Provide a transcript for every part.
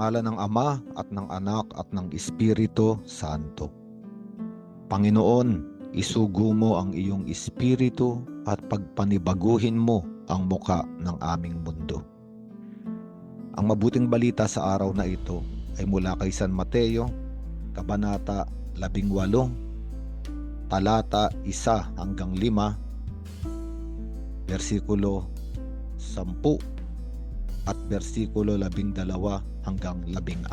Ngalan ng Ama at ng Anak at ng Espiritu Santo. Panginoon, isugo mo ang iyong espiritu at pagpanibaguhin mo ang muka ng aming mundo. Ang mabuting balita sa araw na ito ay mula kay San Mateo, Kabanata 18, talata 1 hanggang 5, versikulo 10 at versikulo 12 hanggang 14.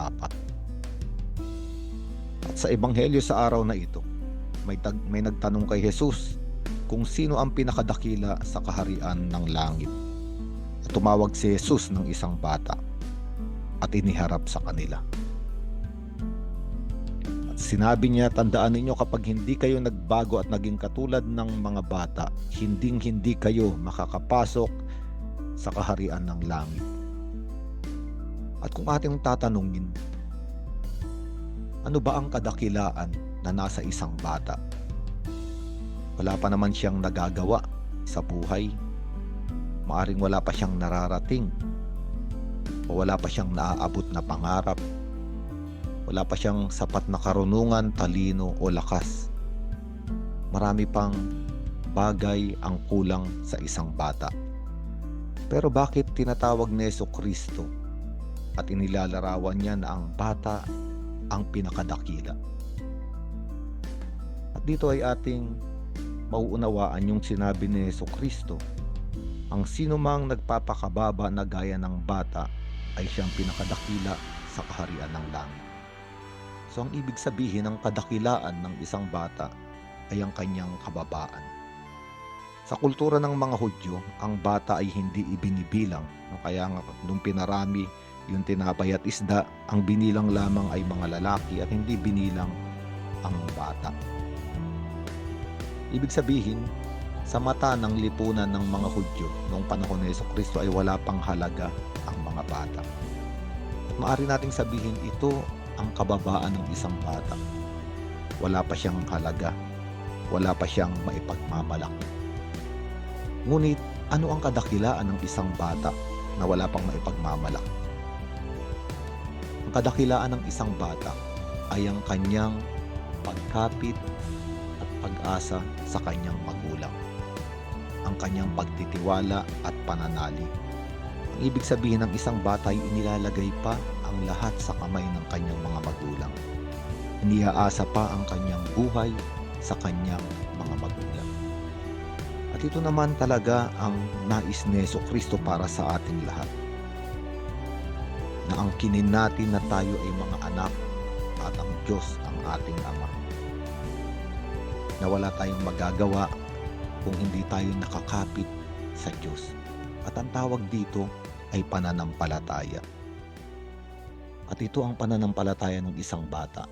At sa ebanghelyo sa araw na ito, may, tag, may nagtanong kay Jesus kung sino ang pinakadakila sa kaharian ng langit. At tumawag si Jesus ng isang bata at iniharap sa kanila. At sinabi niya, tandaan ninyo kapag hindi kayo nagbago at naging katulad ng mga bata, hinding hindi kayo makakapasok sa kaharian ng langit. At kung ating tatanungin, ano ba ang kadakilaan na nasa isang bata? Wala pa naman siyang nagagawa sa buhay. Maaring wala pa siyang nararating. O wala pa siyang naaabot na pangarap. Wala pa siyang sapat na karunungan, talino o lakas. Marami pang bagay ang kulang sa isang bata. Pero bakit tinatawag ni Yeso Kristo at inilalarawan niya na ang bata ang pinakadakila? At dito ay ating mauunawaan yung sinabi ni Yeso Kristo. Ang sino mang nagpapakababa na gaya ng bata ay siyang pinakadakila sa kaharian ng langit. So ang ibig sabihin ng kadakilaan ng isang bata ay ang kanyang kababaan. Sa kultura ng mga Hudyo, ang bata ay hindi ibinibilang. Kaya nga nung pinarami yung tinapay at isda, ang binilang lamang ay mga lalaki at hindi binilang ang bata. Ibig sabihin, sa mata ng lipunan ng mga Hudyo noong panahon ni Yeso Kristo ay wala pang halaga ang mga bata. At maari nating sabihin ito ang kababaan ng isang bata. Wala pa siyang halaga. Wala pa siyang maipagmamalaki. Ngunit ano ang kadakilaan ng isang bata na wala pang maipagmamalaki? Kadakilaan ng isang bata ay ang kanyang pagkapit at pag-asa sa kanyang magulang. Ang kanyang pagtitiwala at pananalig. Ang ibig sabihin ng isang bata ay inilalagay pa ang lahat sa kamay ng kanyang mga magulang. Iniaasa pa ang kanyang buhay sa kanyang mga magulang. At ito naman talaga ang nais ni Kristo para sa ating lahat. Na ang kinin natin na tayo ay mga anak at ang Diyos ang ating Ama. Na wala tayong magagawa kung hindi tayo nakakapit sa Diyos. At ang tawag dito ay pananampalataya. At ito ang pananampalataya ng isang bata.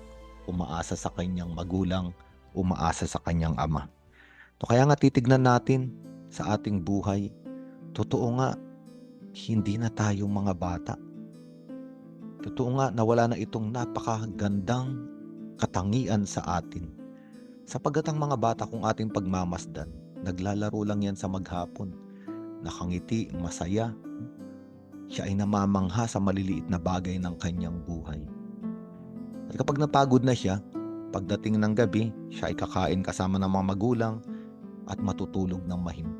Umaasa sa kanyang magulang, umaasa sa kanyang ama. So kaya nga titignan natin sa ating buhay, totoo nga, hindi na tayo mga bata. Totoo nga na wala na itong napakagandang katangian sa atin. Sapagat ang mga bata kung ating pagmamasdan, naglalaro lang yan sa maghapon. Nakangiti, masaya. Siya ay namamangha sa maliliit na bagay ng kanyang buhay. At kapag napagod na siya, pagdating ng gabi, siya ay kakain kasama ng mga magulang at matutulog ng mahimbing.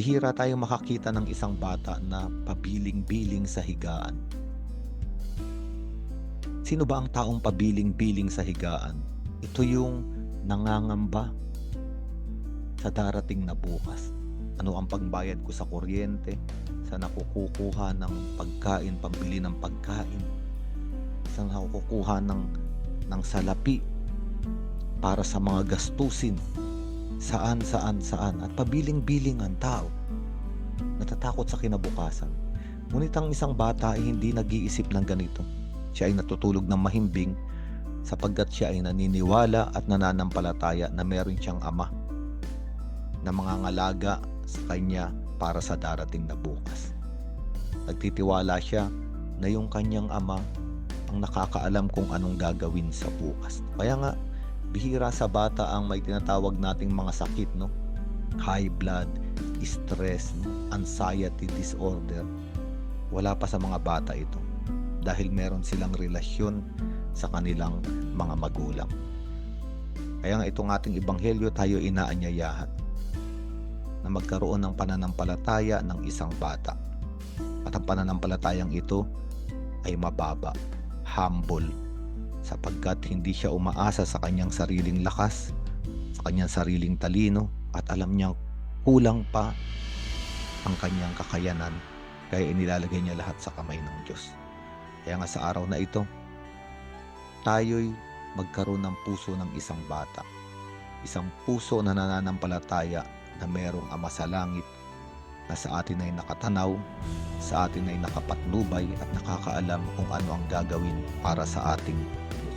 Bihira tayo makakita ng isang bata na pabiling-biling sa higaan. Sino ba ang taong pabiling-biling sa higaan? Ito yung nangangamba sa darating na bukas. Ano ang pagbayad ko sa kuryente, sa nakukuha ng pagkain, pambili ng pagkain, sa nakukuha ng, ng salapi para sa mga gastusin saan, saan, saan at pabiling-biling ang tao. Natatakot sa kinabukasan. Ngunit ang isang bata ay hindi nag-iisip ng ganito. Siya ay natutulog ng mahimbing sapagkat siya ay naniniwala at nananampalataya na meron siyang ama na mangangalaga sa kanya para sa darating na bukas. Nagtitiwala siya na yung kanyang ama ang nakakaalam kung anong gagawin sa bukas. Kaya nga, bihira sa bata ang may tinatawag nating mga sakit, no? High blood, stress, anxiety disorder. Wala pa sa mga bata ito. dahil meron silang relasyon sa kanilang mga magulang. Kaya nga itong ating ebanghelyo tayo inaanyayahan na magkaroon ng pananampalataya ng isang bata. At ang pananampalatayang ito ay mababa, humble, sapagkat hindi siya umaasa sa kanyang sariling lakas, sa kanyang sariling talino, at alam niyang kulang pa ang kanyang kakayanan, kaya inilalagay niya lahat sa kamay ng Diyos. Kaya nga sa araw na ito, tayo'y magkaroon ng puso ng isang bata. Isang puso na nananampalataya na merong Ama sa langit na sa atin ay nakatanaw, sa atin ay nakapatnubay at nakakaalam kung ano ang gagawin para sa ating